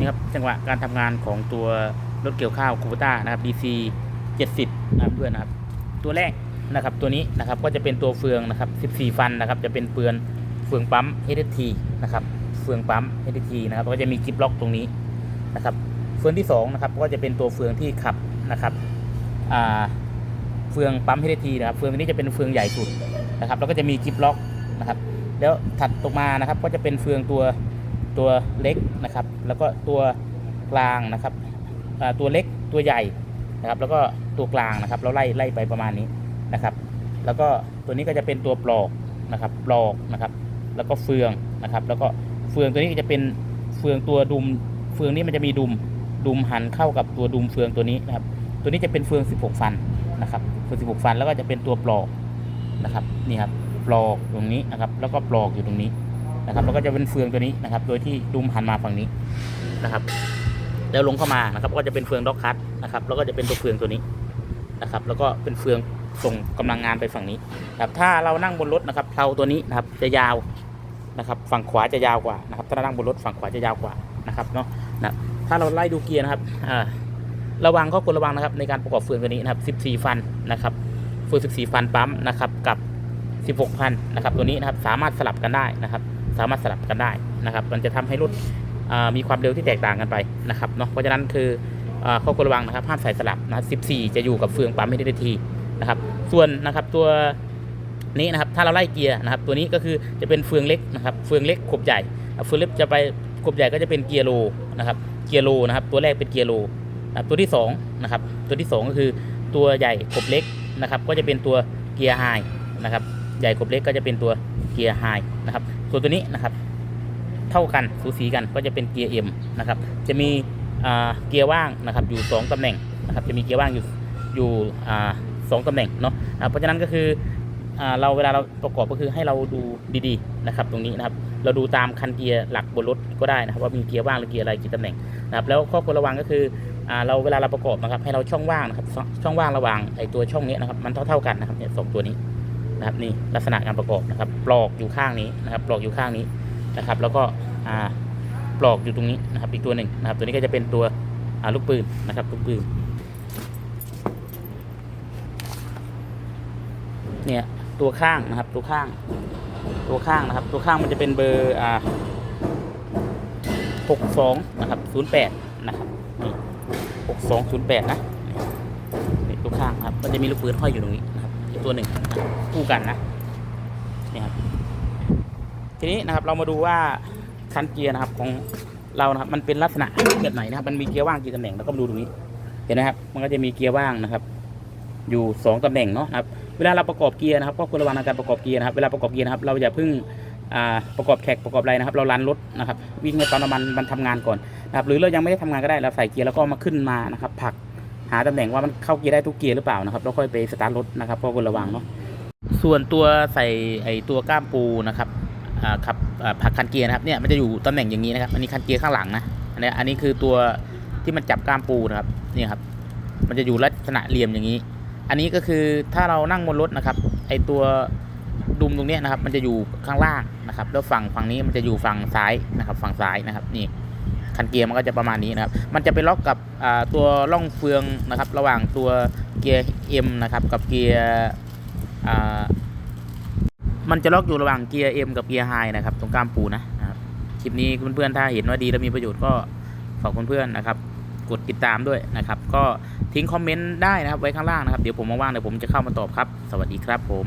นี่ครับจังหวะการทำงานของตัวรถเกี่ยวข้าวคูปต้านะครับ DC 70 นะครับเพื่อนนะครับ ตัวแรกนะครับตัวนี้นะครับก็จะเป็นตัวเฟืองนะครับ 14 ฟันนะครับ จะเป็นเปือนเฟืองปั๊ม HT นะครับเฟืองปั๊ม HT นะครับก็จะมีกิฟล็อกตรงนี้นะครับเฟืองที่สองนะครับก็จะเป็นตัวเฟืองที่ขับนะครับอ่าเฟืองปั๊ม HT นะครับเฟืองตัวนี้จะเป็นเฟืองใหญ่สุดนะครับแล้วก็จะมีกิฟล็อกนะครับแล้วถัดตกมานะครับก็จะเป็นเฟืองตัว ตัวเล็กนะครับ แล้วก็ตัวกลางนะครับตัวเล็กตัวใหญ่นะครับ แล้วก็ตัวกลางนะครับ เราไล่ไล่ไปประมาณนี้นะครับ แล้วก็ตัวนี้ก็จะเป็นตัวปลอกนะครับปลอกนะครับ แล้วก็เฟืองนะครับ แล้วก็เฟืองตัวนี้จะเป็นเฟืองตัวดุมเฟืองนี้มันจะมีดุมดุมหันเข้ากับตัวดุมเฟืองตัวนี้นะครับ ตัวนี้จะเป็นเฟือง 16 ฟันนะครับเฟือง 16 ฟันแล้วก็จะเป็นตัวปลอกนะครับนี่ครับปลอกตรงนี้นะครับ แล้วก็ปลอกอยู่ตรงนี้ นะครับแล้วก็จะเป็นเฟืองตัวนี้นะครับ โดยที่ดุมหันมาฝั่งนี้นะครับ แล้วลงเข้ามานะครับก็จะเป็นเฟืองด็อกคัตนะครับแล้วก็จะเป็นตัวเฟืองตัวนี้นะครับ แล้วก็เป็นเฟืองส่งกำลังงานไปฝั่งนี้ครับถ้าเรานั่งบนรถนะครับเพลาตัวนี้นะครับจะยาวนะครับ ฝั่งขวาจะยาวกว่านะครับ ถ้าเรานั่งบนรถฝั่งขวาจะยาวกว่านะครับเนาะนะถ้าเราไล่ดูเกียร์นะครับระวังก็ควรระวังนะครับ ในการประกอบเฟืองตัวนี้นะครับ 14 ฟันนะครับเฟือง 14 ฟันปั๊มนะครับกับ 16ฟันนะครับตัวนี้นะครับสามารถสลับกันได้นะครับ สามารถสลับกันได้นะครับ มันจะทำให้รถมีความเร็วที่แตกต่างกันไปนะครับเนาะเพราะฉะนั้นคืออข้อควรระวังนะครับห้ามใส่สลับนะ14 จะอยู่กับเฟืองปั๊มไม่ได้ทีนะครับ ส่วนนะครับตัวนี้นะครับถ้าเราไล่เกียร์นะครับ ตัวนี้ก็คือจะเป็นเฟืองเล็กนะครับ เฟืองเล็กขบใหญ่เฟืองเล็กจะไปขบใหญ่ก็จะเป็นเกียร์โลนะครับ เกียร์โลนะครับ ตัวแรกเป็นเกียร์โลนะครับตัวที่สองนะครับ ตัวที่สองก็คือตัวใหญ่ขบเล็กนะครับ ก็จะเป็นตัวเกียร์ไฮนะครับ ใหญ่ขบเล็กก็จะเป็นตัวเกียร์ไฮนะครับ ส่วนตัวนี้นะครับ เท่ากันสูสีกันก็จะเป็นเกียร์เอ็มนะครับ จะมีเกียร์ว่างนะครับ อยู่ 2ตำแหน่งนะครับ จะมีเกียร์ว่างอยู่อยู่สองตำแหน่งเนาะเพราะฉะนั้นก็คือเราเวลาเราประกอบก็คือให้เราดูดีๆนะครับ ตรงนี้นะครับ เราดูตามคันเกียร์หลักบนรถก็ได้นะครับ ว่ามีเกียร์ว่างหรือเกียร์อะไรกี่ตำแหน่งนะครับ แล้วข้อควรระวังก็คือเราเวลาเราประกอบนะครับ ให้เราช่องว่างนะครับ ช่องว่างระหว่างไอตัวช่องนี้นะครับ มันเท่าๆกันนะครับเนี่ยสองตัวนี้ นะครับนี่ลักษณะการประกอบนะครับปลอกอยู่ข้างนี้นะครับปลอกอยู่ข้างนี้นะครับ แล้วก็ปลอกอยู่ตรงนี้นะครับอีกตัวหนึ่งนะครับ ตัวนี้ก็จะเป็นตัวลูกปืนนะครับลูกปืนเนี่ยตัวข้างนะครับตัวข้าง ตัวข้างนะครับ ตัวข้างมันจะเป็นเบอร์อ่าหกสองนะครับศูนย์แปดนะครับนี่หกสองศูนย์แปดนะนี่ตัวข้างครับมันจะมีลูกปืนห้อยอยู่ตรงนี้ อีกตัวหนึ่งคู่กันนะนี่ครับทีนี้นะครับเรามาดูว่าคันเกียร์นะครับของเรานะครับมันเป็นลักษณะแบบไหนนะครับ มันมีเกียร์ว่างกี่ตำแหน่งแล้วก็มาดูตรงนี้เห็นไหมครับ มันก็จะมีเกียร์ว่างนะครับ อยู่สองตำแหน่งเนาะครับเวลาเราประกอบเกียร์นะครับก็ควรระวังในการประกอบเกียร์นะครับเวลาประกอบเกียร์นะครับเราอย่าเพิ่งประกอบแขกประกอบอะไรนะครับ เราลันรถนะครับ วิ่งให้ตอนน้ำมันมันทำงานก่อนนะครับหรือเรายังไม่ได้ทำงานก็ได้เราใส่เกียร์แล้วก็มาขึ้นมานะครับผลัก หาตำแหน่งว่ามันเข้าเกียร์ได้ทุกเกียร์หรือเปล่านะครับแล้วค่อยไปสตาร์ทรถนะครับก็ควรระวังเนาะส่วนตัวใส่ไอตัวก้ามปูนะครับอ่าขับอ่าผักคันเกียร์นะครับเนี่ยมันจะอยู่ตำแหน่งอย่างนี้นะครับอันนี้คันเกียร์ข้างหลังนะอันนี้อันนี้คือตัวที่มันจับก้ามปูนะครับนี่ครับมันจะอยู่ลักษณะเหลี่ยมอย่างนี้ อันนี้ก็คือถ้าเรานั่งบนรถนะครับ ไอตัวดุมตรงนี้นะครับ มันจะอยู่ข้างล่างนะครับ แล้วฝั่งฝั่งนี้มันจะอยู่ฝั่งซ้ายนะครับ ฝั่งซ้ายนะครับนี่ คันเกียร์มันก็จะประมาณนี้นะครับ มันจะไปล็อกกับตัวร่องเฟืองนะครับ ระหว่างตัวเกียร์ M นะครับ กับเกียร์มันจะล็อกอยู่ระหว่างเกียร์ M กับเกียร์ High นะครับ ตรงกล้ามปูนะนะครับคลิปนี้เพื่อนๆถ้าเห็นว่าดีและมีประโยชน์ก็ฝากเพื่อนๆนะครับ กดติดตามด้วยนะครับ ก็ทิ้งคอมเมนต์ได้นะครับไว้ข้างล่างนะครับ เดี๋ยวผมว่างๆเดี๋ยวผมจะเข้ามาตอบครับ สวัสดีครับผม